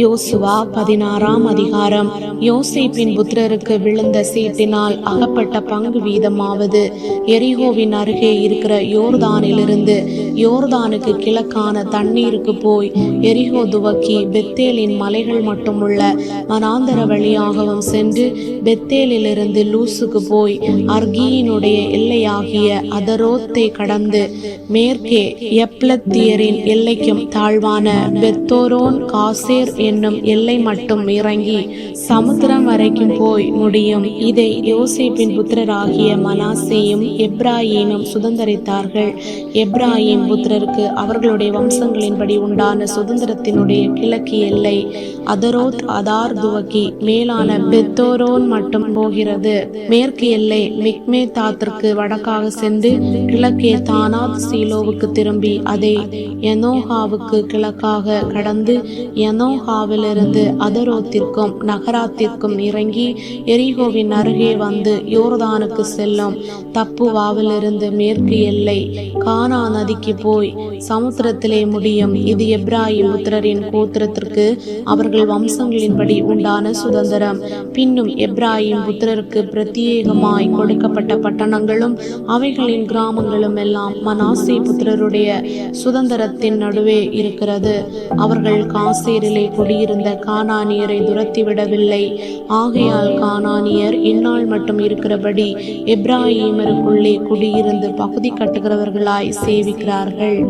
யோசுவா பதினாறாம் அதிகாரம். யோசேப்பின் புத்திரருக்கு விழுந்த சீட்டினால் அகப்பட்ட பங்கு வீதமாவது. எரிகோவின் அருகே இருக்கிற யோர்தானிலிருந்து யோர்தானுக்கு கிழக்கான தண்ணீருக்கு போய் எரிகோ துவக்கி பெத்தேலின் மலைகள் மட்டுமுள்ள மனாந்தர வழியாகவும் சென்று பெத்தேலிலிருந்து லூசுக்கு போய் அர்கியினுடைய எல்லையாகிய அதரோத்தை கடந்து மேற்கே எப்லத்தியரின் எல்லைக்கும் தாழ்வான பெத்தோரோன் காசேர் என்னும் எல்லை மட்டும் இறங்கி சமுத்திரம் வரைக்கும் போய் முடியும். இதை யோசிப்பின் புத்திரராகிய மனாசேயும் எப்ராயீனும் சுதந்தரித்தார்கள். எப்ராயிம் புத்திரருக்கு அவர்களுடைய வம்சங்களின்படி உண்டான சுதந்திரத்தினுடைய கிழக்கு எல்லை அதரோத் அதார் துவக்கி மேலான பெத்தோரோன் மட்டும் போகிறது. மேற்கு எல்லை மிக்மே தாத்திற்கு வடக்காக சென்று கிழக்கே தானாத் சீலோவுக்கு திரும்பி அதை எனோஹாவுக்கு கிழக்காக கடந்து யனோகாவிலிருந்து அதரோத்திற்கும் நகராத்திற்கும் இறங்கி எரிகோவின் அருகே வந்து யோர்தானுக்கு செல்லும். தப்புவாவிலிருந்து மேற்கு எல்லை கானா நதிக்கு போய் சமுத்திரத்திலே முடியும். இது எப்ராஹிம் புத்திரரின் கோத்திரத்திற்கு அவர்கள் வம்சங்களின்படி உண்டான சுதந்திரம். பின்னும் எப்ராஹிம் புத்திரருக்கு பிரத்யேகமாய் கொடுக்கப்பட்ட பட்டணங்களும் அவைகளின் கிராமங்களும் எல்லாம் மனாசே புத்திரருடைய சுதந்திரத்தின் நடுவே இருக்கிறது. அவர்கள் காசேரிலே குடியிருந்த கானானியரை துரத்தி விடவில்லை ஆகையால் கானானியர் இந்நாள் மட்டும் இருக்கிறபடி எப்ராஹிமருக்குள்ளே குடியிருந்து பகுதி கட்டுகிறவர்களாய் சேவிக்கிறார்கள்.